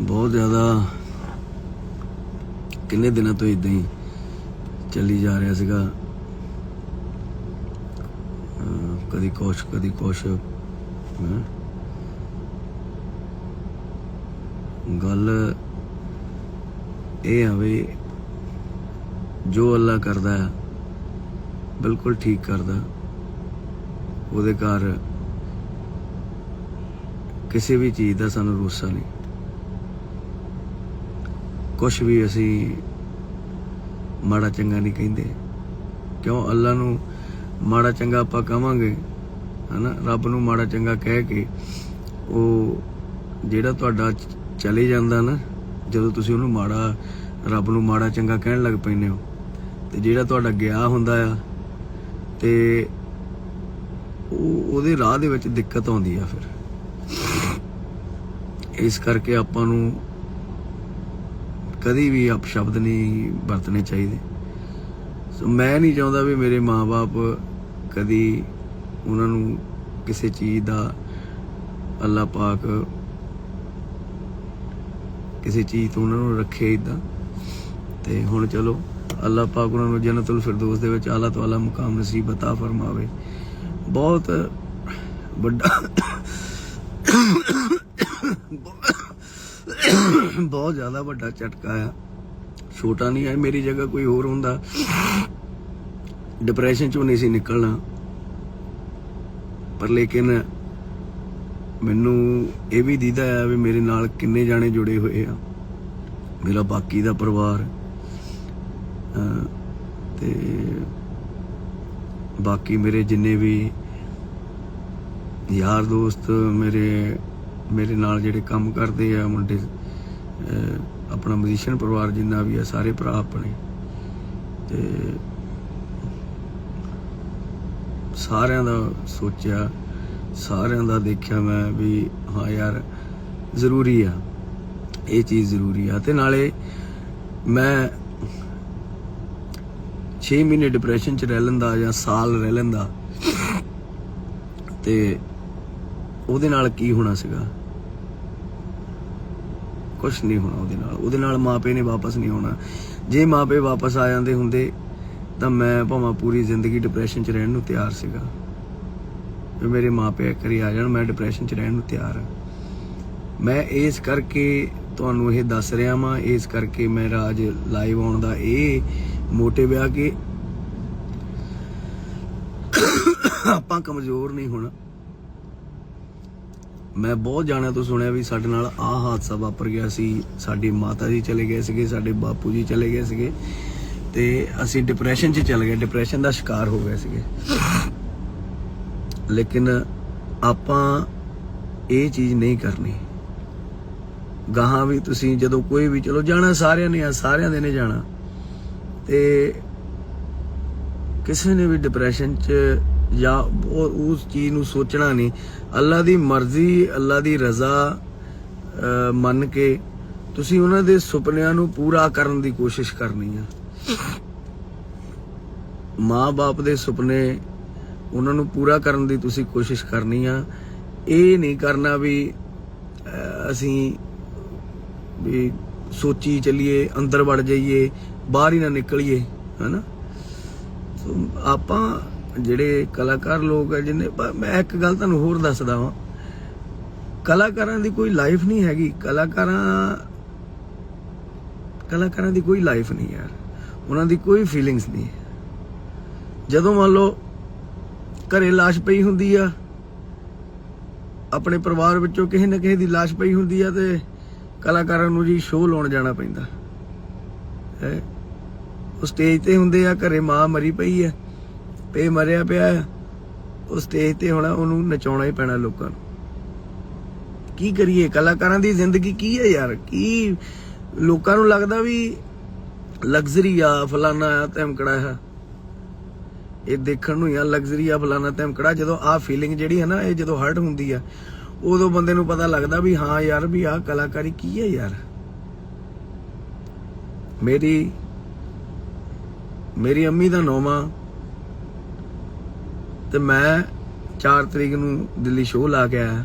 ਬਹੁਤ ਜ਼ਿਆਦਾ ਕਿੰਨੇ ਦਿਨਾਂ ਤੋਂ ਇਦਾਂ ਹੀ ਚੱਲੀ ਜਾ ਰਿਹਾ ਸੀਗਾ। ਅਹ ਕਦੀ ਕੁਛ ਕਦੀ ਕੁਛ, ਹੈਂ। ਗੱਲ ਇਹ ਆ ਵੀ ਜੋ ਅੱਲਾ ਕਰਦਾ ਹੈ, ਬਿਲਕੁਲ ਠੀਕ ਕਰਦਾ। ਉਹਦੇ ਘਰ ਕਿਸੇ ਵੀ ਚੀਜ਼ ਦਾ ਸਾਨੂੰ ਰੋਸਾ ਨਹੀਂ। ਕੁਝ ਵੀ ਅਸੀਂ ਮਾੜਾ ਚੰਗਾ ਨਹੀਂ ਕਹਿੰਦੇ। ਕਿਉਂ? ਅੱਲਾ ਨੂੰ ਮਾੜਾ ਚੰਗਾ ਆਪਾਂ ਕਵਾਂਗੇ ਹਨਾ? ਰੱਬ ਨੂੰ ਮਾੜਾ ਚੰਗਾ ਕਹਿ ਕੇ ਉਹ ਜਿਹੜਾ ਤੁਹਾਡਾ ਚਲੇ ਜਾਂਦਾ ਨਾ, ਜਦੋਂ ਤੁਸੀਂ ਉਹਨੂੰ ਮਾੜਾ, ਰੱਬ ਨੂੰ ਮਾੜਾ ਚੰਗਾ ਕਹਿਣ ਲੱਗ ਪੈਂਦੇ ਹੋ, ਤੇ ਜਿਹੜਾ ਤੁਹਾਡਾ ਗਿਆ ਹੁੰਦਾ ਆ, ਤੇ ਉਹ ਉਹਦੇ ਰਾਹ ਦੇ ਵਿੱਚ ਦਿੱਕਤ ਆਉਂਦੀ ਆ ਫਿਰ। ਇਸ ਕਰਕੇ ਆਪਾਂ ਨੂੰ ਕਦੀ ਵੀ ਅਪਸ਼ਬਦ ਨਹੀਂ ਵਰਤਣੇ ਚਾਹੀਦੇ ਸੋ ਮੈਂ ਨਹੀਂ ਚਾਹੁੰਦਾ ਵੀ ਮੇਰੇ ਮਾਪੇ ਕਦੀ ਉਹਨਾਂ ਨੂੰ ਕਿਸੇ ਚੀਜ਼ ਦਾ ਅੱਲਾਹ ਪਾਕ ਕਿਸੇ ਚੀਜ਼ ਤੋਂ ਉਹਨਾਂ ਨੂੰ ਰੱਖੇ ਇਦਾਂ ਤੇ ਹੁਣ ਚਲੋ ਅੱਲਾਹ ਪਾਕ ਉਹਨਾਂ ਨੂੰ ਜਨਤੁਲ ਫਿਰਦੌਸ ਦੇ ਵਿੱਚ ਆਲਾ ਤੋਂ ਆਲਾ ਮੁਕਾਮ ਨਸੀਬ عطا ਫਰਮਾਵੇ ਬਹੁਤ ਵੱਡਾ ਬਹੁਤ ਜ਼ਿਆਦਾ ਵੱਡਾ ਝਟਕਾ ਆ। ਛੋਟਾ ਨਹੀਂ ਹੈ, ਮੇਰੀ ਜਗ੍ਹਾ ਕੋਈ ਹੋਰ ਹੁੰਦਾ। ਡਿਪਰੈਸ਼ਨ ਚੋਂ ਨਹੀਂ ਸੀ ਨਿਕਲਣਾ। ਪਰ ਲੇਕਿਨ ਮੈਨੂੰ ਇਹ ਵੀ ਦੀਦਾ ਆ ਵੀ ਮੇਰੇ ਨਾਲ ਕਿੰਨੇ ਜਾਣੇ ਜੁੜੇ ਹੋਏ ਆ। ਮੇਰਾ ਬਾਕੀ ਦਾ ਪਰਿਵਾਰ। ਤੇ ਬਾਕੀ ਮੇਰੇ ਜਿੰਨੇ ਵੀ ਯਾਰ ਦੋਸਤ, ਮੇਰੇ ਮੇਰੇ ਨਾਲ ਜਿਹੜੇ ਕੰਮ ਕਰਦੇ ਆ ਮੁੰਡੇ ਆਪਣਾ ਮਿਊਜ਼ੀਸ਼ੀਅਨ ਪਰਿਵਾਰ ਜਿੰਨਾ ਵੀ ਹੈ ਸਾਰੇ ਭਰਾ ਆਪਣੇ। ਤੇ ਸਾਰਿਆਂ ਦਾ ਸੋਚਿਆ, ਸਾਰਿਆਂ ਦਾ ਦੇਖਿਆ ਮੈਂ ਵੀ ਹਾਂ ਯਾਰ, ਜ਼ਰੂਰੀ ਆ। ਇਹ ਚੀਜ਼ ਜ਼ਰੂਰੀ ਆ। ਤੇ ਨਾਲੇ ਮੈਂ 6 ਮਹੀਨੇ ਡਿਪਰੈਸ਼ਨ ਚ ਰਹਿ ਲੈਂਦਾ ਜਾਂ ਸਾਲ ਰਹਿ ਲੈਂਦਾ। ਤੇ ਉਹਦੇ ਨਾਲ ਕੀ ਹੋਣਾ ਸੀਗਾ? ਕੁਝ ਨਹੀਂ ਹੋਣਾ ਉਹਦੇ ਨਾਲ। ਉਹਦੇ ਨਾਲ ਮਾਪੇ ਨੇ ਵਾਪਸ ਨਹੀਂ ਆਉਣਾ। ਜੇ ਮਾਪੇ ਵਾਪਸ ਆ ਜਾਂਦੇ ਹੁੰਦੇ, ਤਾਂ ਮੈਂ ਭਾਵੇਂ ਪੂਰੀ ਜ਼ਿੰਦਗੀ ਡਿਪਰੈਸ਼ਨ 'ਚ ਰਹਿਣ ਨੂੰ ਤਿਆਰ ਸੀਗਾ। ਜੇ ਮੇਰੇ ਮਾਪੇ ਇੱਕ ਵਾਰੀ ਆ ਜਾਣ, ਮੈਂ ਡਿਪਰੈਸ਼ਨ 'ਚ ਰਹਿਣ ਨੂੰ ਤਿਆਰ ਹਾਂ ਮੈਂ ਇਸ ਕਰਕੇ ਤੁਹਾਨੂੰ ਇਹ ਦੱਸ ਰਿਹਾ ਵਾਂ, ਇਸ ਕਰਕੇ ਮੈਂ ਰਾਜ ਲਾਈਵ ਆਉਣ ਦਾ ਇਹ ਮੋਟਿਵ ਆ ਕਿ ਆਪਾਂ ਕਮਜ਼ੋਰ ਨਹੀਂ ਹੋਣਾ। ਮੈਂ ਬਹੁਤ ਜਾਣਿਆਂ ਤੋਂ ਸੁਣਿਆ ਵੀ ਸਾਡੇ ਨਾਲ ਆਹ ਹਾਦਸਾ ਵਾਪਰ ਗਿਆ ਸੀ। ਸਾਡੀ ਮਾਤਾ ਜੀ ਚਲੇ ਗਏ ਸੀਗੇ, ਸਾਡੇ ਬਾਪੂ ਜੀ ਚਲੇ ਗਏ ਸੀਗੇ ਤੇ ਅਸੀਂ ਡਿਪਰੈਸ਼ਨ 'ਚ ਚਲੇ ਗਏ। ਡਿਪਰੈਸ਼ਨ ਦਾ ਸ਼ਿਕਾਰ ਹੋ ਗਏ ਸੀਗੇ। ਲੇਕਿਨ ਆਪਾਂ ਇਹ ਚੀਜ਼ ਨਹੀਂ ਕਰਨੀ। ਗਾਹਾਂ ਵੀ ਤੁਸੀਂ ਜਦੋਂ ਕੋਈ ਵੀ, ਚਲੋ ਜਾਣਾ ਸਾਰਿਆਂ ਨੇ ਆ, ਸਾਰਿਆਂ ਦੇ ਨੇ ਜਾਣਾ। ਤੇ ਕਿਸੇ ਨੇ ਵੀ ਡਿਪਰੈਸ਼ਨ 'ਚ ਜਾਂ ਉਹ- ਉਸ ਚੀਜ਼ ਨੂੰ ਸੋਚਣਾ ਨਹੀਂ। ਅੱਲਾ ਦੀ ਮਰਜ਼ੀ ਅੱਲਾ ਦੀ ਰਜ਼ਾ ਮੰਨ ਕੇ ਤੁਸੀਂ ਉਹਨਾਂ ਦੇ ਸੁਪਨਿਆਂ ਨੂੰ ਪੂਰਾ ਕਰਨ ਦੀ ਕੋਸ਼ਿਸ਼ ਕਰਨੀ ਆ। ਮਾਂ-ਬਾਪ ਦੇ ਸੁਪਨੇ ਉਹਨਾਂ ਨੂੰ ਪੂਰਾ ਕਰਨ ਦੀ ਤੁਸੀਂ ਕੋਸ਼ਿਸ਼ ਕਰਨੀ ਆ। ਇਹ ਨਹੀਂ ਕਰਨਾ ਵੀ ਅਸੀਂ ਵੀ ਸੋਚੀ ਚੱਲੀਏ, ਅੰਦਰ ਵੜ ਜਾਈਏ, ਬਾਹਰ ਹੀ ਨਾ ਨਿਕਲੀਏ, ਹਨਾ? ਆਪਾਂ ਜਿਹੜੇ ਕਲਾਕਾਰ ਲੋਕ ਆ, ਜਿਨੇ ਮੈਂ ਇੱਕ ਗੱਲ ਤੁਹਾਨੂੰ ਹੋਰ ਦੱਸਦਾ ਵਾਂ। ਕਲਾਕਾਰਾਂ ਦੀ ਕੋਈ ਲਾਈਫ ਨਹੀਂ ਹੈਗੀ। ਕਲਾਕਾਰਾਂ ਕਲਾਕਾਰਾਂ ਦੀ ਕੋਈ ਲਾਈਫ ਨਹੀਂ ਯਾਰ। ਉਹਨਾਂ ਦੀ ਕੋਈ ਫੀਲਿੰਗਸ ਨਹੀਂ। ਜਦੋਂ ਮੰਨ ਲਓ ਘਰੇ ਲਾਸ਼ ਪਈ ਹੁੰਦੀ ਆ, ਆਪਣੇ ਪਰਿਵਾਰ ਵਿੱਚੋਂ ਕਿਸੇ ਨਾ ਕਿਸੇ ਦੀ ਲਾਸ਼ ਪਈ ਹੁੰਦੀ ਆ ਤੇ ਕਲਾਕਾਰਾਂ ਨੂੰ ਜੀ ਸ਼ੋਅ ਲਾਉਣ ਜਾਣਾ ਪੈਂਦਾ। ਹੈ? ਉਹ ਸਟੇਜ ਤੇ ਹੁੰਦੇ ਆ, ਘਰੇ ਮਾਂ ਮਰੀ ਪਈ ਆ। ਪੇ ਮਰਿਆ ਪਿਆ ਉਹ ਸਟੇਜ ਤੇ ਹੋਣਾ ਉਹਨੂੰ ਨਚਾਉਣਾ ਹੀ ਪੈਣਾ ਲੋਕਾਂ ਨੂੰ। ਕੀ ਕਰੀਏ? ਕਲਾਕਾਰਾਂ ਦੀ ਜ਼ਿੰਦਗੀ ਕੀ ਹੈ ਯਾਰ? ਕੀ ਲੋਕਾਂ ਨੂੰ ਲੱਗਦਾ ਵੀ ਲਗਜ਼ਰੀ ਆ, ਫਲਾਨਾ ਆ ਧਮਕੜਾ ਆ ਇਹ ਦੇਖਣ ਨੂੰ ਯਾਰ ਲਗਜ਼ਰੀ ਆ, ਫਲਾਨਾ ਧਮਕੜਾ, ਜਦੋਂ ਆ ਫੀਲਿੰਗ ਜਿਹੜੀ ਹੈ ਨਾ, ਇਹ ਜਦੋਂ ਹਰਟ ਹੁੰਦੀ ਆ, ਉਦੋਂ ਬੰਦੇ ਨੂੰ ਪਤਾ ਲੱਗਦਾ ਵੀ ਹਾਂ ਯਾਰ, ਵੀ ਆਹ ਕਲਾਕਾਰੀ ਕੀ ਹੈ ਯਾਰ? ਮੇਰੀ ਮੇਰੀ ਅੰਮੀ ਦਾ ਨੋਮਾ ਤੇ ਮੈਂ 4 ਤਰੀਕ ਨੂੰ ਦਿੱਲੀ ਸ਼ੋਅ ਲਾ ਕੇ ਆਇਆ।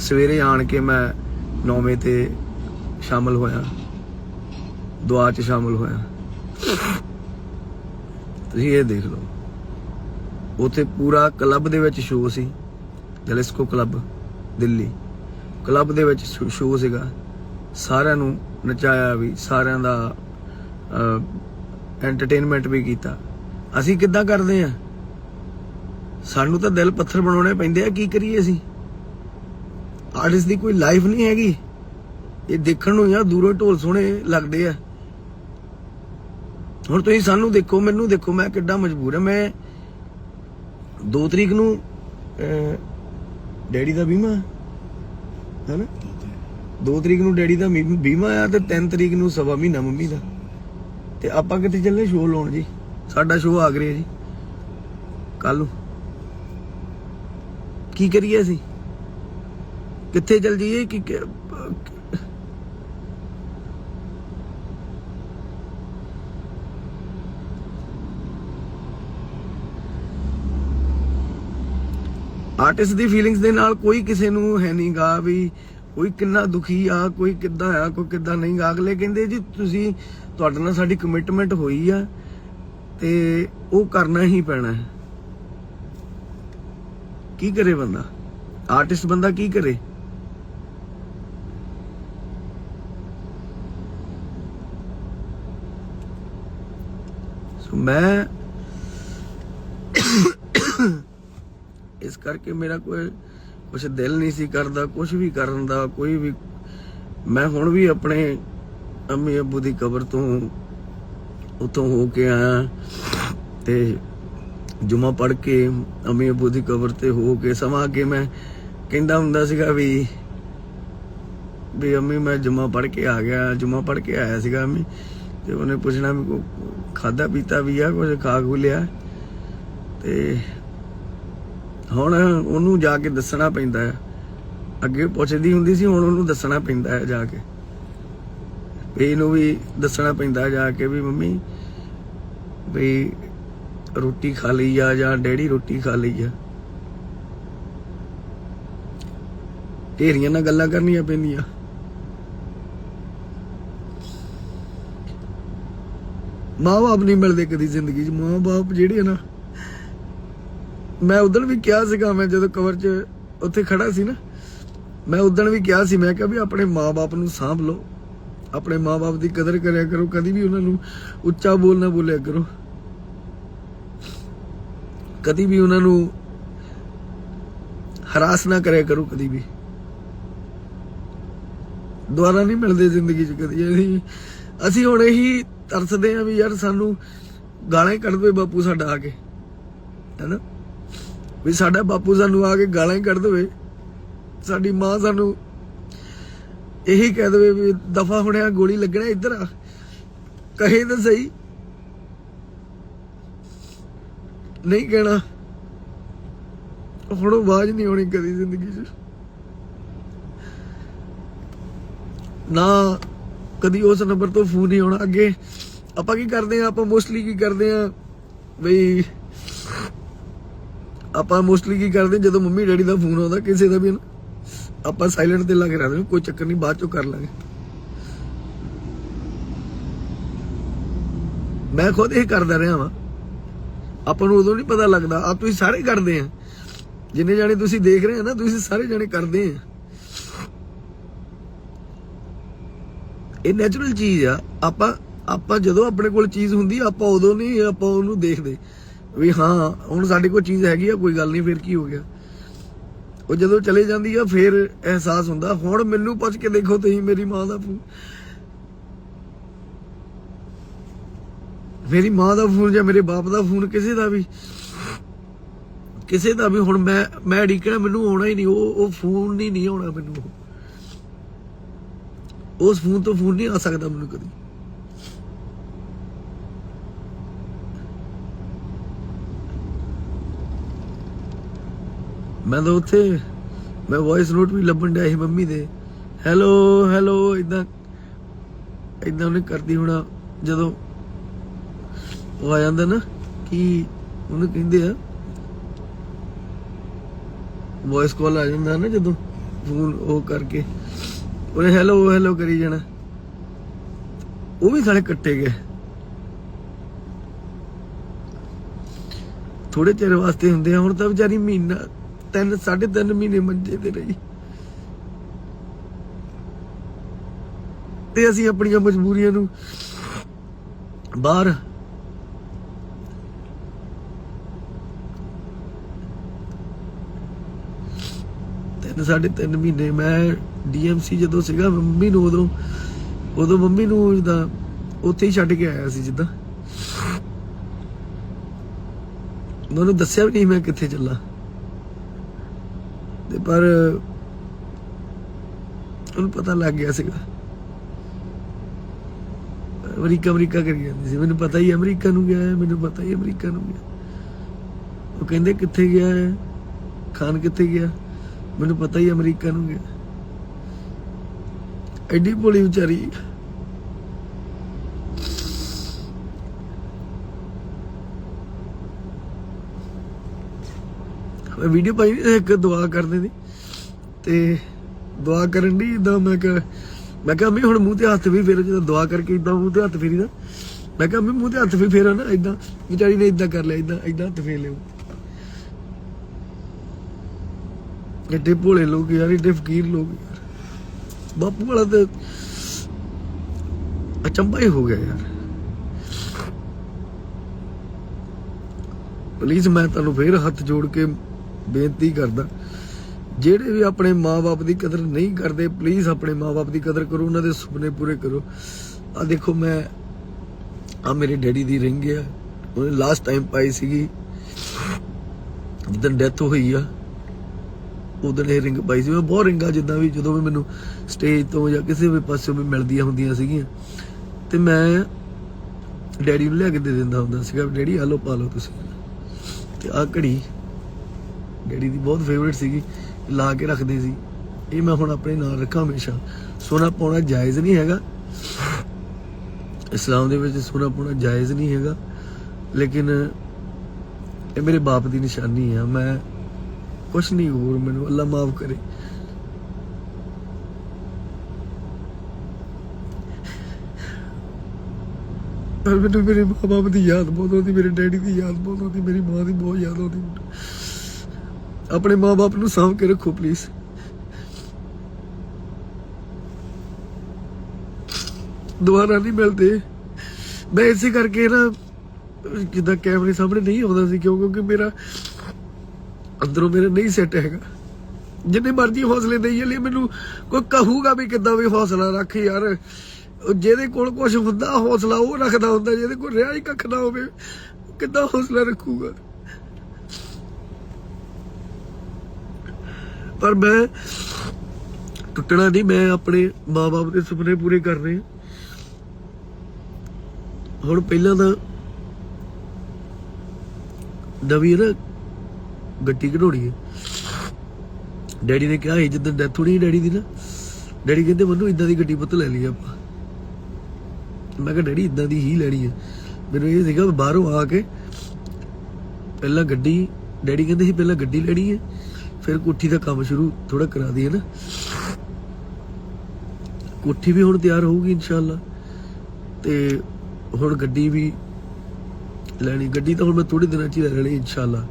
ਸਵੇਰੇ ਆਣ ਕੇ ਮੈਂ ਨੌਵੇਂ ਤੇ ਸ਼ਾਮਲ ਹੋਇਆ। ਦੁਆ 'ਚ ਸ਼ਾਮਲ ਹੋਇਆ। ਤੁਸੀਂ ਇਹ ਦੇਖ ਲਓ। ਉਥੇ ਪੂਰਾ ਕਲੱਬ ਦੇ ਵਿੱਚ ਸ਼ੋਅ ਸੀ। Jalisco club, Delhi. ਕਲੱਬ ਦੇ ਵਿੱਚ ਸ਼ੋਅ ਸੀਗਾ। ਸਾਰਿਆਂ ਨੂੰ ਨਚਾਇਆ ਵੀ, ਸਾਰਿਆਂ ਦਾ ਐਂਟਰਟੇਨਮੈਂਟ ਵੀ ਕੀਤਾ। ਅਸੀਂ ਕਿੱਦਾਂ ਕਰਦੇ ਆ? ਸਾਨੂੰ ਤਾਂ ਦਿਲ ਪੱਥਰ ਬਣਾਉਣੇ ਪੈਂਦੇ ਆ, ਕੀ ਕਰੀਏ ਅਸੀਂ? ਆਰਟਿਸਟ ਦੀ ਕੋਈ ਲਾਈਫ ਨਹੀਂ ਹੈਗੀ। ਇਹ ਦੇਖਣ ਨੂੰ ਯਾਰ ਦੂਰੋਂ ਢੋਲ ਸੋਹਣੇ ਲੱਗਦੇ ਆ। ਹੁਣ ਤੁਸੀਂ ਸਾਨੂੰ ਦੇਖੋ, ਮੈਨੂੰ ਦੇਖੋ, ਮੈਂ ਕਿੱਡਾ ਮਜਬੂਰ ਆ। ਮੈਂ 2 ਤਰੀਕ ਨੂੰ ਡੈਡੀ ਦਾ ਬੀਮਾ ਹੈ ਨਾ 2 ਤਰੀਕ ਨੂੰ ਡੈਡੀ ਦਾ ਬੀਮਾ ਆ ਤੇ 3 ਤਰੀਕ ਨੂੰ ਸਵਾ ਮਹੀਨਾ ਮੰਮੀ ਦਾ। ਤੇ ਆਪਾਂ ਕਿੱਥੇ ਚੱਲੇ? ਸ਼ੋਅ ਲਾਉਣ ਜੀ। ਸਾਡਾ ਸ਼ੋਅ ਆਗਰੇ ਗਿਆ ਜੀ। ਕੱਲ ਨੂੰ। ਕੀ ਕਰੀਏ ਅਸੀਂ? ਕਿੱਥੇ ਚੱਲ ਜਾਈਏ ਕਿ- ਆਰਟਿਸਟ ਦੀ ਫੀਲਿੰਗਸ ਦੇ ਨਾਲ ਕੋਈ ਕਿਸੇ ਨੂੰ ਹੈ ਨਹੀਂਗਾ ਵੀ ਕੋਈ ਕਿੰਨਾ ਦੁਖੀ ਆ, ਕੋਈ ਕਿੱਦਾਂ ਆ, ਕੋਈ ਕਿੱਦਾਂ ਨਹੀਂ ਗਾ। ਅਗਲੇ ਕਹਿੰਦੇ ਜੀ, ਤੁਸੀਂ ਤੁਹਾਡੇ ਨਾਲ ਸਾਡੀ ਕਮਿਟਮੈਂਟ ਹੋਈ ਆ। ਤੇ ਉਹ ਕਰਨਾ ਹੀ ਪੈਣਾ ਹੈ। ਕੀ ਕਰੇ ਬੰਦਾ? ਆਰਟਿਸਟ ਬੰਦਾ ਕੀ ਕਰੇ? ਸੋ ਮੈਂ ਇਸ ਕਰਕੇ ਮੇਰਾ ਕੋਈ ਕੁਛ ਦਿਲ ਨਹੀਂ ਸੀ ਕਰਦਾ, ਕੁਛ ਵੀ ਕਰਨ ਦਾ, ਕੋਈ ਵੀ ਮੈਂ ਹੁਣ ਵੀ ਆਪਣੇ ਅੰਮੀ ਅੱਬੂ ਦੀ ਕਬਰ ਤੋਂ ਉਤੋਂ ਹੋ ਕੇ ਆਇਆ ਤੇ ਜੁਮਾ ਪੜ ਕੇ ਅੰਮੀ ਅੱਬੂ ਦੀ ਕਬਰ ਤੇ ਹੋ ਕੇ ਸਮਾਂ ਕੇ ਮੈਂ ਕਹਿੰਦਾ ਹੁੰਦਾ ਸੀਗਾ ਵੀ ਵੀ ਅੰਮੀ ਮੈਂ ਜੁਮਾ ਪੜ ਕੇ ਆ ਗਿਆ, ਜੁਮਾ ਪੜ ਕੇ ਆਇਆ ਸੀਗਾ ਅਮੀ ਤੇ ਉਹਨੇ ਪੁੱਛਣਾ ਵੀ ਕੋ ਖਾਦਾ ਪੀਤਾ ਵੀ ਆ ਕੁਝ ਖਾ ਖੂ ਲਿਆ ਤੇ ਹੁਣ ਉਹਨੂੰ ਜਾ ਕੇ ਦੱਸਣਾ ਪੈਂਦਾ ਹੈ। ਅੱਗੇ ਪੁੱਛਦੀ ਹੁੰਦੀ ਸੀ, ਹੁਣ ਉਹਨੂੰ ਦੱਸਣਾ ਪੈਂਦਾ ਹੈ ਜਾ ਕੇ। ਇਹਨੂੰ ਵੀ ਦੱਸਣਾ ਪੈਂਦਾ ਜਾ ਕੇ ਵੀ ਮੰਮੀ ਵੀ ਰੋਟੀ ਖਾ ਲਈ ਆ ਜਾਂ ਡੈਡੀ ਰੋਟੀ ਖਾ ਲਈ ਆ। ਢੇਰੀਆਂ ਨਾਲ ਗੱਲਾਂ ਕਰਨੀਆਂ ਪੈਂਦੀਆਂ। ਮਾਂ-ਬਾਪ ਨਹੀਂ ਮਿਲਦੇ ਕਦੀ ਜ਼ਿੰਦਗੀ 'ਚ। ਮਾਂ-ਬਾਪ ਜਿਹੜੇ ਨਾ, ਮੈਂ ਉਦੋਂ ਵੀ ਕਿਹਾ ਸੀਗਾ, ਮੈਂ ਜਦੋਂ ਕਵਰ 'ਚ ਉੱਥੇ ਖੜਾ ਸੀ ਨਾ, ਮੈਂ ਉਦੋਂ ਵੀ ਕਿਹਾ ਸੀ, ਮੈਂ ਕਿਹਾ ਵੀ ਆਪਣੇ ਮਾਂ ਬਾਪ ਨੂੰ ਸਾਂਭ ਲਓ। ਆਪਣੇ ਮਾਪੇ ਦੀ ਕਦਰ ਕਰਿਆ ਕਰੋ, ਕਦੀ ਵੀ ਉਹਨਾਂ ਨੂੰ ਉੱਚਾ ਬੋਲ ਨਾ ਬੋਲਿਆ ਕਰੋ। ਕਦੀ ਵੀ ਉਹਨਾਂ ਨੂੰ ਹਰਾਸ ਨਾ ਕਰਿਆ ਕਰੋ ਕਦੀ ਵੀ। ਦੁਆਰਾ ਨਹੀਂ ਮਿਲਦੇ ਜ਼ਿੰਦਗੀ 'ਚ ਕਦੀ। ਅਸੀਂ ਅਸੀਂ ਹੁਣ ਇਹੀ ਤਰਸਦੇ ਆ ਵੀ ਯਾਰ ਸਾਨੂੰ ਗਾਲਾਂ ਹੀ ਕੱਢ ਦੇ ਬਾਪੂ ਸਾਡਾ ਆ ਕੇ। ਹੈਨਾ? ਵੀ ਸਾਡਾ ਬਾਪੂ ਸਾਨੂੰ ਆ ਕੇ ਗਾਲਾਂ ਹੀ ਕੱਢ ਦੇਵੇ। ਸਾਡੀ ਮਾਂ ਸਾਨੂੰ ਇਹੀ ਕਹਿ ਦੇਵੇ ਵੀ ਦਫਾ ਹੋਣਿਆ, ਗੋਲੀ ਲੱਗਣਾ ਇੱਧਰ ਆ। ਕਹੇ ਤਾਂ ਸਹੀ। ਨਹੀਂ ਕਹਿਣਾ। ਹੁਣ ਆਵਾਜ਼ ਨਹੀਂ ਆਉਣੀ ਕਦੀ ਜ਼ਿੰਦਗੀ 'ਚ। ਨਾ, ਕਦੀ ਉਸ ਨੰਬਰ ਤੋਂ ਫੋਨ ਨਹੀਂ ਆਉਣਾ। ਅੱਗੇ ਆਪਾਂ ਕੀ ਕਰਦੇ ਆ ਆਪਾਂ ਮੋਸਟਲੀ ਕੀ ਕਰਦੇ ਆ ਬਈ ਆਪਾਂ ਮੋਸਟਲੀ ਕੀ ਕਰਦੇ ਜਦੋਂ ਮੰਮੀ ਡੈਡੀ ਦਾ ਫੋਨ ਆਉਂਦਾ, ਕਿਸੇ ਦਾ ਵੀ ਨਾ। ਆਪਾਂ ਸਾਇਲੈਂਟ ਤੇ ਲਾ ਕੇ ਰੱਖਦੇ ਕੋਈ ਚੱਕਰ ਨਹੀਂ, ਬਾਅਦ ਚੋਂ ਕਰ ਲਾਂਗੇ। ਮੈਂ ਖੁਦ ਇਹ ਕਰਦਾ ਰਿਹਾ ਵਾਂ। ਆਪਾਂ ਨੂੰ ਉਦੋਂ ਨਹੀਂ ਪਤਾ ਲੱਗਦਾ ਆ ਤੁਸੀਂ ਸਾਰੇ ਕਰਦੇ ਆ। ਜਿੰਨੇ ਜਾਣੇ ਤੁਸੀਂ ਦੇਖ ਰਹੇ ਆ ਨਾ, ਤੁਸੀਂ ਸਾਰੇ ਜਾਣੇ ਕਰਦੇ ਆ। ਇਹ ਨੈਚੁਰਲ ਚੀਜ਼ ਆ, ਆਪਾਂ ਆਪਾਂ ਜਦੋਂ ਆਪਣੇ ਕੋਲ ਚੀਜ਼ ਹੁੰਦੀ ਆਪਾਂ ਉਦੋਂ ਨਹੀਂ, ਆਪਾਂ ਉਹਨੂੰ ਦੇਖਦੇ। ਵੀ ਹਾਂ, ਹੁਣ ਸਾਡੇ ਕੋਲ ਚੀਜ਼ ਹੈਗੀ ਆ, ਕੋਈ ਗੱਲ ਨਹੀਂ, ਫਿਰ ਕੀ ਹੋ ਗਿਆ? ਉਹ ਜਦੋਂ ਚਲੇ ਜਾਂਦੀ ਆ, ਫਿਰ ਅਹਿਸਾਸ ਹੁੰਦਾ, ਹੁਣ ਮੈਨੂੰ ਪੁੱਛ ਕੇ ਦੇਖੋ ਤੁਸੀਂ ਮੇਰੀ ਮਾਂ ਦਾ ਫੋਨ। ਮੇਰੀ ਮਾਂ ਦਾ ਫੋਨ ਜਾਂ ਮੇਰੇ ਬਾਪ ਦਾ ਫੋਨ, ਕਿਸੇ ਦਾ ਵੀ। ਕਿਸੇ ਦਾ ਵੀ, ਹੁਣ ਮੈਂ ਮੈਂ ਅੜੀਕਣਾ ਮੈਨੂੰ ਆਉਣਾ ਹੀ ਨਹੀਂ, ਉਹ ਉਹ ਫੋਨ ਨਹੀਂ ਨਹੀਂ ਆਉਣਾ ਮੈਨੂੰ। ਉਸ ਫੋਨ ਤੋਂ ਫੋਨ ਨਹੀਂ ਆ ਸਕਦਾ ਮੈਨੂੰ ਕਦੀ। ਮੈਂ ਤਾਂ ਉੱਥੇ, ਮੈਂ ਵੌਇਸ ਨੋਟ ਵੀ ਲੱਭਣ ਡਿਆ ਸੀ ਮੰਮੀ ਦੇ। ਹੈਲੋ ਹੈਲੋ ਇਦਾਂ ਇਦਾਂ ਉਹਨੇ ਕਰਦੀ ਹੋਣਾ, ਜਦੋਂ ਉਹ ਆ ਜਾਂਦਾ ਨਾ, ਕਿ ਉਹਨੂੰ ਕਹਿੰਦੇ ਆ ਵੌਇਸ ਕਾਲ ਆ ਜਾਂਦਾ ਨਾ ਜਦੋਂ ਫੋਨ ਉਹ ਕਰਕੇ, ਉਹਨੇ ਹੈਲੋ ਹੈਲੋ ਕਰੀ ਜਾਣਾ। ਉਹ ਵੀ ਸਾਲੇ ਕੱਟੇ ਗਏ। ਥੋੜੇ ਚਿਰ ਵਾਸਤੇ ਹੁੰਦੇ ਆ, ਹੁਣ ਤਾਂ ਵਿਚਾਰੀ ਮਹੀਨਾ ਤਿੰਨ, ਸਾਢੇ ਤਿੰਨ ਮਹੀਨੇ ਮੰਜੇ ਤੇ ਰਹੀ। ਤੇ ਅਸੀਂ ਆਪਣੀਆਂ ਮਜਬੂਰੀਆਂ ਨੂੰ ਬਾਹਰ ਤਿੰਨ, ਸਾਢੇ ਤਿੰਨ ਮਹੀਨੇ ਮੈਂ ਡੀਐਮਸੀ ਜਦੋਂ ਸੀਗਾ, ਮੰਮੀ ਨੂੰ ਉਦੋਂ ਉਦੋਂ ਮੰਮੀ ਨੂੰ ਜਿੱਦਾਂ ਉੱਥੇ ਹੀ ਛੱਡ ਕੇ ਆਇਆ ਸੀ ਜਿੱਦਾਂ। ਮੈਨੂੰ ਦੱਸਿਆ ਵੀ ਨਹੀਂ ਮੈਂ ਕਿੱਥੇ ਚੱਲਾਂ। ਤੇ ਪਰ ਉਹਨੂੰ ਪਤਾ ਲੱਗ ਗਿਆ ਸੀਗਾ। ਅਮਰੀਕਾ ਅਮਰੀਕਾ ਕਰੀ ਜਾਂਦੀ ਸੀ। ਮੈਨੂੰ ਪਤਾ ਹੀ ਅਮਰੀਕਾ ਨੂੰ ਗਿਆ ਹੈ ਮੈਨੂੰ ਪਤਾ ਹੀ ਅਮਰੀਕਾ ਨੂੰ ਗਿਆ। ਉਹ ਕਹਿੰਦੇ ਕਿੱਥੇ ਗਿਆ ਹੈ? ਖਾਨ ਕਿੱਥੇ ਗਿਆ? ਮੈਨੂੰ ਪਤਾ ਹੀ ਅਮਰੀਕਾ ਨੂੰ ਗਿਆ। ਐਡੀ ਭੋਲੀ ਵਿਚਾਰੀ ਵੀਡੀਓ ਪਾਈ ਇੱਕ ਦੁਆ ਕਰਦੇ ਦੀ। ਤੇ ਦੁਆ ਕਰਨ ਦੀ ਇਦਾਂ ਮੈਂ ਕਿ ਮੈਂ ਕਿਹਾ ਮੈਂ ਹੁਣ ਮੂੰਹ ਤੇ ਹੱਥ ਵੀ ਫੇਰ, ਜਦੋਂ ਦੁਆ ਕਰਕੇ ਇਦਾਂ ਮੂੰਹ ਤੇ ਹੱਥ ਫੇਰੀਦਾ ਮੈਂ ਕਿਹਾ ਮੈਂ ਮੂੰਹ ਤੇ ਹੱਥ ਵੀ ਫੇਰਾਂ ਨਾ ਇਦਾਂ ਵਿਚਾਰੀ ਨੇ ਇਦਾਂ ਕਰ ਲਿਆ ਇਦਾਂ ਇਦਾਂ ਹੱਥ ਫੇਰ ਲਿਓ। ਐਡੇ ਭੋਲੇ ਲੋਕ ਯਾਰ ਐਡੇ ਫਕੀਰ ਲੋਕ ਯਾਰ। ਬਾਪੂ ਵਾਲਾ ਤੇ ਅਚੰਭਾ ਹੀ ਹੋ ਗਿਆ ਯਾਰ। ਪਲੀਜ਼ ਮੈਂ ਤੁਹਾਨੂੰ ਫੇਰ ਹੱਥ ਜੋੜ ਕੇ ਬੇਨਤੀ ਕਰਦਾ, ਜਿਹੜੇ ਵੀ ਆਪਣੇ ਮਾਪੇ ਦੀ ਕਦਰ ਨਹੀਂ ਕਰਦੇ ਪਲੀਜ਼ ਆਪਣੇ ਮਾਪੇ ਦੀ ਕਦਰ ਕਰੋ, ਉਹਨਾਂ ਦੇ ਸੁਪਨੇ ਪੂਰੇ ਕਰੋ। ਆ ਦੇਖੋ, ਮੈਂ ਆ ਮੇਰੇ ਡੈਡੀ ਦੀ ਰਿੰਗ ਆ। ਉਹਨੇ ਲਾਸਟ ਟਾਈਮ ਪਾਈ ਸੀਗੀ ਜਦੋਂ ਡੈਥ ਹੋਈ ਆ ਉਦੋਂ ਇਹ ਰਿੰਗ ਪਾਈ ਸੀ। ਮੈਂ ਬਹੁਤ ਰਿੰਗਾਂ ਜਿੱਦਾਂ ਵੀ ਜਦੋਂ ਵੀ ਮੈਨੂੰ ਸਟੇਜ ਤੋਂ ਜਾਂ ਕਿਸੇ ਵੀ ਪਾਸਿਓਂ ਵੀ ਮਿਲਦੀਆਂ ਹੁੰਦੀਆਂ ਸੀਗੀਆਂ, ਤੇ ਮੈਂ ਡੈਡੀ ਨੂੰ ਲਿਆ ਕੇ ਦੇ ਦਿੰਦਾ ਹੁੰਦਾ ਸੀਗਾ, ਡੈਡੀ ਆ ਲਓ, ਪਾ ਲਓ ਤੁਸੀਂ। ਤੇ ਆ ਘੜੀ ਡੈਡੀ ਦੀ ਬਹੁਤ ਫੇਵਰਿਟ ਸੀਗੀ, ਲਾ ਕੇ ਰੱਖਦੇ ਸੀ। ਇਹ ਮੈਂ ਹੁਣ ਆਪਣੇ ਨਾਲ ਰੱਖਾਂ ਹਮੇਸ਼ਾ। ਸੋਨਾ ਪਾਉਣਾ ਜਾਇਜ਼ ਨਹੀਂ ਹੈਗਾ। ਇਸਲਾਮ ਦੇ ਵਿੱਚ ਸੋਨਾ ਪਾਉਣਾ ਜਾਇਜ਼ ਨਹੀਂ ਹੈਗਾ। ਲੇਕਿਨ ਇਹ ਮੇਰੇ ਬਾਪ ਦੀ ਨਿਸ਼ਾਨੀ ਆ। ਮੈਂ ਕੁਛ ਨਹੀਂ ਹੋਰ, ਮੈਨੂੰ ਅੱਲਾ ਮਾਫ ਕਰੇ। ਪਰ ਮੈਨੂੰ ਮੇਰੇ ਬਾਪ ਦੀ ਯਾਦ ਬਹੁਤ ਆਉਂਦੀ, ਮੇਰੇ ਡੈਡੀ ਦੀ ਯਾਦ ਬਹੁਤ ਆਉਂਦੀ, ਮੇਰੀ ਮਾਂ ਦੀ ਬਹੁਤ ਯਾਦ ਆਉਂਦੀ। ਆਪਣੇ ਮਾਪੇ ਨੂੰ ਸਾਂਭ ਕੇ ਰੱਖੋ ਪਲੀਜ਼ ਦੁਬਾਰਾ ਨਹੀਂ ਮਿਲਦੇ। ਮੈਂ ਇਸੇ ਕਰਕੇ ਨਾ, ਜਿੱਦਾਂ ਕੈਮਰੇ ਸਾਹਮਣੇ ਨਹੀਂ ਆਉਂਦਾ ਸੀ, ਕਿਉਂ? ਕਿਉਂਕਿ ਮੇਰਾ ਅੰਦਰੋਂ ਮੇਰਾ ਨਹੀਂ ਸੈੱਟ ਹੈਗਾ। ਜਿੰਨੇ ਮਰਜ਼ੀ ਹੌਸਲੇ ਦੇਈਏ, ਲਈ ਮੈਨੂੰ ਕੋਈ ਕਹੂਗਾ ਵੀ ਕਿੱਦਾਂ ਵੀ ਹੌਸਲਾ ਰੱਖ ਯਾਰ। ਜਿਹਦੇ ਕੋਲ ਕੁਝ ਹੁੰਦਾ, ਹੌਸਲਾ ਉਹ ਰੱਖਦਾ ਹੁੰਦਾ, ਜਿਹਦੇ ਕੋਲ ਰਿਹਾ ਹੀ ਕੱਖ ਨਾ ਹੋਵੇ ਉਹ ਕਿੱਦਾਂ ਹੌਸਲਾ ਰੱਖੂਗਾ? ਪਰ ਮੈਂ ਟੁੱਟਣਾ ਨਹੀਂ, ਮੈਂ ਆਪਣੇ ਮਾਪੇ ਦੇ ਸੁਪਨੇ ਪੂਰੇ ਕਰਨੇ ਹੁਣ ਪਹਿਲਾਂ ਤਾਂ ਨਵੀਂ ਨਾ, ਗੱਡੀ ਕਢਾਉਣੀ ਹੈ। ਡੈਡੀ ਨੇ ਕਿਹਾ ਸੀ ਜਦੋਂ ਡੈਥ ਹੋਣੀ ਡੈਡੀ ਦੀ ਨਾ, ਡੈਡੀ ਕਹਿੰਦੇ ਮੈਨੂੰ ਇਦਾਂ ਦੀ ਗੱਡੀ ਪੁੱਤ ਲੈ ਲਈ ਆਪਾਂ। ਮੈਂ ਕਿਹਾ, ਡੈਡੀ ਇਦਾਂ ਦੀ ਹੀ ਲੈਣੀ ਹੈ। ਮੈਨੂੰ ਇਹ ਸੀਗਾ ਬਾਹਰੋਂ ਆ ਕੇ ਪਹਿਲਾਂ ਗੱਡੀ, ਡੈਡੀ ਕਹਿੰਦੇ ਸੀ ਪਹਿਲਾਂ ਗੱਡੀ ਲੈਣੀ ਹੈ। ਫਿਰ ਕੋਠੀ ਦਾ ਕੰਮ ਸ਼ੁਰੂ ਥੋੜਾ ਕਰਾ ਦਈਏ ਨਾ। ਕੋਠੀ ਵੀ ਹੁਣ ਤਿਆਰ ਹੋਊਗੀ ਇਨਸ਼ਾਅੱਲਾ। ਤੇ ਹੁਣ ਗੱਡੀ ਵੀ ਲੈਣੀ। ਗੱਡੀ ਤਾਂ ਹੁਣ ਮੈਂ ਥੋੜੇ ਦਿਨਾਂ ਚ ਹੀ ਲੈ ਲੈਣੀ ਇਨਸ਼ਾਅੱਲਾ।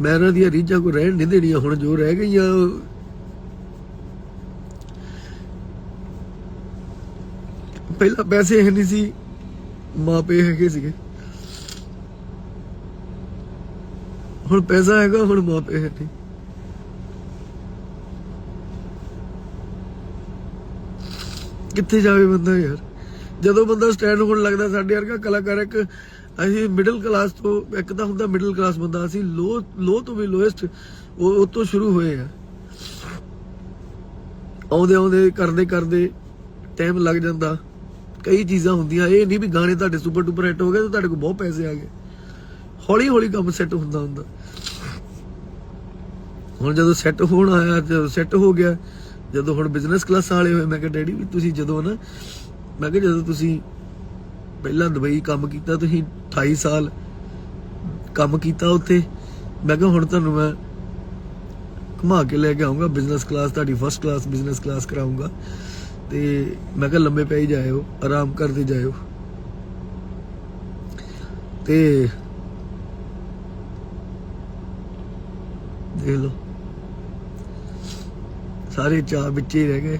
ਮੈਂ ਇਹਨਾਂ ਦੀਆਂ ਰੀਝਾਂ ਕੋ ਰਹਿਣ ਨਹੀਂ ਦੇਣੀਆਂ। ਹੁਣ ਜੋ ਰਹਿ ਗਈਆਂ ਉਹ- ਪਹਿਲਾਂ ਪੈਸੇ ਹੈ ਨਹੀਂ ਸੀ। ਮਾਪੇ ਹੈਗੇ ਸੀਗੇ। ਹੁਣ ਪੈਸਾ ਹੈਗਾ, ਹੁਣ ਮਾਪੇ ਹੈ ਨਹੀਂ। ਕਿੱਥੇ ਜਾਵੇ ਬੰਦਾ ਯਾਰ? ਜਦੋਂ ਬੰਦਾ ਸਟੈਂਡ ਹੋਣ ਲੱਗਦਾ, ਸਾਡੇ ਵਰਗਾ ਕਲਾਕਾਰ ਇੱਕ, ਅਸੀਂ ਮਿਡਲ ਕਲਾਸ ਤੋਂ, ਇੱਕ ਤਾਂ ਹੁੰਦਾ ਮਿਡਲ ਕਲਾਸ ਬੰਦਾ, ਅਸੀਂ ਲੋ ਲੋ ਤੋਂ ਵੀ ਲੋਐਸਟ ਉਹ ਤੋਂ ਸ਼ੁਰੂ ਹੋਏ ਆ। ਆਉਂਦੇ ਆਉਂਦੇ, ਕਰਦੇ ਕਰਦੇ ਟਾਈਮ ਲੱਗ ਜਾਂਦਾ। ਕਈ ਚੀਜ਼ਾਂ ਹੁੰਦੀਆਂ, ਇਹ ਨਹੀਂ ਵੀ ਗਾਣੇ ਤੁਹਾਡੇ ਸੁਪਰ ਡੂਪਰ ਹਿੱਟ ਹੋ ਗਏ ਤੇ ਤੁਹਾਡੇ ਕੋਲ ਬਹੁਤ ਪੈਸੇ ਆ ਗਏ। ਹੌਲੀ ਹੌਲੀ ਕੰਮ ਸੈੱਟ ਹੁੰਦਾ ਹੁੰਦਾ। ਹੁਣ ਜਦੋਂ ਸੈੱਟ ਹੋਣ ਆਇਆ, ਜਦੋਂ ਸੈੱਟ ਹੋ ਗਿਆ ਜਦੋਂ ਹੁਣ ਬਿਜ਼ਨਸ ਕਲਾਸਾਂ ਵਾਲੇ ਹੋਏ, ਮੈਂ ਕਿਹਾ, ਡੈਡੀ, ਵੀ ਤੁਸੀਂ ਜਦੋਂ ਨਾ ਮੈਂ ਕਿਹਾ, ਜਦੋਂ ਤੁਸੀਂ ਪਹਿਲਾਂ ਦੁਬਈ ਕੰਮ ਕੀਤਾ, ਤੁਸੀਂ 28 ਸਾਲ ਕੰਮ ਕੀਤਾ ਉੱਥੇ। ਮੈਂ ਕਿਹਾ, ਹੁਣ ਤੁਹਾਨੂੰ ਮੈਂ ਘੁਮਾ ਕੇ ਲੈ ਕੇ ਆਉਂਗਾ ਬਿਜ਼ਨਸ ਕਲਾਸ ਤੁਹਾਡੀ ਫਸਟ ਕਲਾਸ ਬਿਜ਼ਨਸ ਕਲਾਸ ਕਰਾਉਂਗਾ। ਤੇ ਮੈਂ ਕਿਹਾ, ਲੰਬੇ ਪੈ ਹੀ ਜਾਇਓ, ਆਰਾਮ ਕਰਦੇ ਜਾਇਓ। ਤੇ ਦੇਖ ਲਓ। ਸਾਰੇ ਚਾਹ ਵਿੱਚ ਹੀ ਰਹਿ ਗਏ।